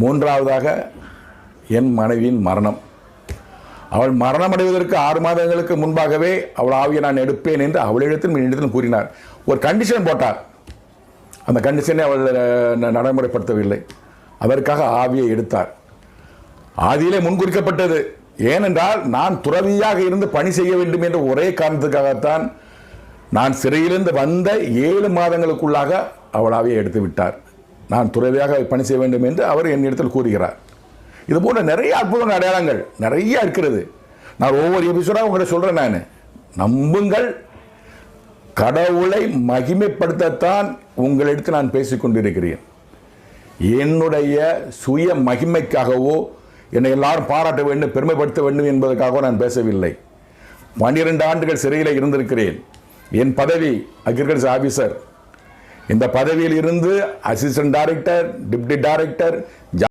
மூன்றாவதாக என் மனைவியின் மரணம். அவள் மரணமடைவதற்கு ஆறு மாதங்களுக்கு முன்பாகவே அவள் ஆவியை நான் எடுப்பேன் என்று அவளிடத்தில் என்னிடத்தில் கூறினார் ஒரு கண்டிஷன் போட்டார் அந்த கண்டிஷனை அவள் ந- நடைமுறைப்படுத்தவில்லை. அதற்காக ஆவியை எடுத்தார் ஆதியிலே முன்குறிக்கப்பட்டது. ஏனென்றால் நான் துறவியாக இருந்து பணி செய்ய வேண்டும் என்ற ஒரே காரணத்துக்காகத்தான் நான் சிறையிலிருந்து வந்த ஏழு மாதங்களுக்குள்ளாக அவள் ஆவியை எடுத்து விட்டார் நான் துறவியாக பணி செய்ய வேண்டும் என்று அவர் என்னிடத்தில் கூறுகிறார். இது போன்ற நிறைய அற்புதங்கள் அடையாளங்கள் நிறைய இருக்கிறது. நான் ஒவ்வொரு எபிசோடாக உங்கள்கிட்ட சொல்கிறேன் நான். நம்புங்கள். கடவுளை மகிமைப்படுத்தத்தான் உங்களிடத்தில் நான் பேசிக்கொண்டிருக்கிறேன் என்னுடைய சுய மகிமைக்காகவோ என்னை எல்லாரும் பாராட்ட வேண்டும் பெருமைப்படுத்த வேண்டும் என்பதற்காகவோ நான் பேசவில்லை. பன்னிரெண்டு ஆண்டுகள் சிறையில் இருந்திருக்கிறேன். என் பதவி அக்ரிகல்ச்சர் ஆஃபீஸர் இந்த பதவியில் இருந்து அசிஸ்டன்ட் டைரக்டர் டிப்டி டைரக்டர்